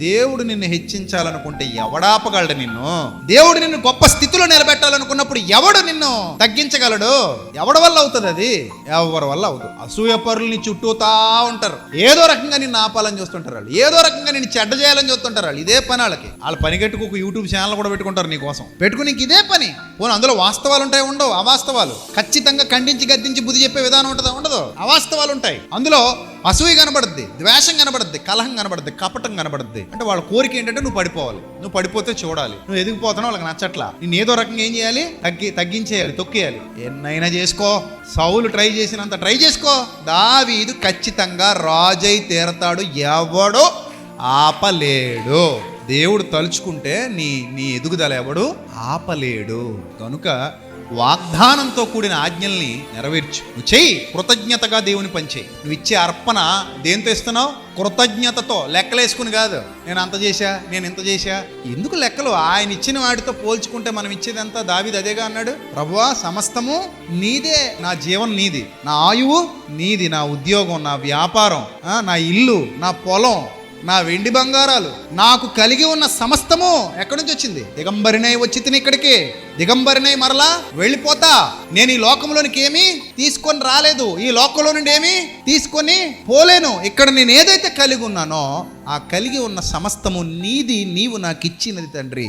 దేవుడు నిన్ను హెచ్చించాలనుకుంటే ఎవడాపగలడు నిన్ను? దేవుడు నిన్ను గొప్ప స్థితిలో నిలబెట్టాలనుకున్నప్పుడు ఎవడు నిన్ను తగ్గించగలడు? ఎవడి వల్ల అవుతుంది అది? ఎవరి వల్ల అవుతుంది అసూయ పరుల్ని చుట్టూతా ఉంటారు. ఏదో రకంగా నిన్ను ఆపాలని చూస్తుంటారు వాళ్ళు. ఏదో రకంగా నిన్ను చెడ్డ చేయాలని చూస్తుంటారు వాళ్ళు. ఇదే పని వాళ్ళకి. వాళ్ళ పని కట్టుకు ఒక యూట్యూబ్ ఛానల్ కూడా పెట్టుకుంటారు నీ కోసం. పెట్టుకుని నీకు ఇదే పని. పోనీ అందులో వాస్తవాలు ఉంటాయి ఉండవు? అవాస్తవాలు. ఖచ్చితంగా ఖండించి గద్దించి బుద్ధి చెప్పే విధానం ఉంటుందా? ఉండదు. అవాస్తవాలు ఉంటాయి. అందులో అసూయ కనబడుద్ది ద్వేషం కనబడుద్ది కలహం కనబడుద్ది కపటం కనబడుద్ది. అంటే వాళ్ళ కోరిక ఏంటంటే నువ్వు పడిపోవాలి నువ్వు పడిపోతే చూడాలి నువ్వు ఎదిగిపోతున్నావు వాళ్ళకి నచ్చట్లా. నేను ఏదో రకంగా ఏం చేయాలి? తగ్గి తగ్గించేయాలి తొక్కేయాలి. ఎన్నైనా చేసుకో. సౌలు ట్రై చేసినంత ట్రై చేసుకో. దావీదు ఖచ్చితంగా రాజై తీరతాడు. ఎవడో ఆపలేడు. దేవుడు తలుచుకుంటే నీ నీ ఎదుగుదల ఎవడు? ఆపలేడు. కనుక వాగ్దానంతో కూడిన ఆజ్ఞల్ని నెరవేర్చు. నువ్వు చెయ్యి కృతజ్ఞతగా దేవుని పనిచేయి నువ్వు ఇచ్చే అర్పణ దేంతో ఇస్తున్నావు? కృతజ్ఞతతో. లెక్కలేసుకుని కాదు. నేను అంత చేశా నేను ఇంత చేశా. ఎందుకు లెక్కలు? ఆయన ఇచ్చిన వాటితో పోల్చుకుంటే మనం ఇచ్చేదంతా దావిది అదేగా అన్నాడు. ప్రభువా సమస్తము నీదే. నా జీవనం నీది. నా ఆయువు నీది. నా ఉద్యోగం నా వ్యాపారం నా ఇల్లు నా పొలం నా వెండి బంగారాలు నాకు కలిగి ఉన్న సమస్తము ఎక్కడి నుంచి వచ్చింది? దిగంబరినై వచ్చి తిని ఇక్కడికి. దిగంబరినై మరలా వెళ్ళిపోతా. నేను ఈ లోకంలోనికి ఏమి తీసుకొని రాలేదు. ఈ లోకంలో నుండి ఏమి తీసుకొని పోలేను. ఇక్కడ నేను ఏదైతే కలిగి ఉన్నానో ఆ కలిగి ఉన్న సమస్తము నీది నీవు నాకు ఇచ్చినది తండ్రి.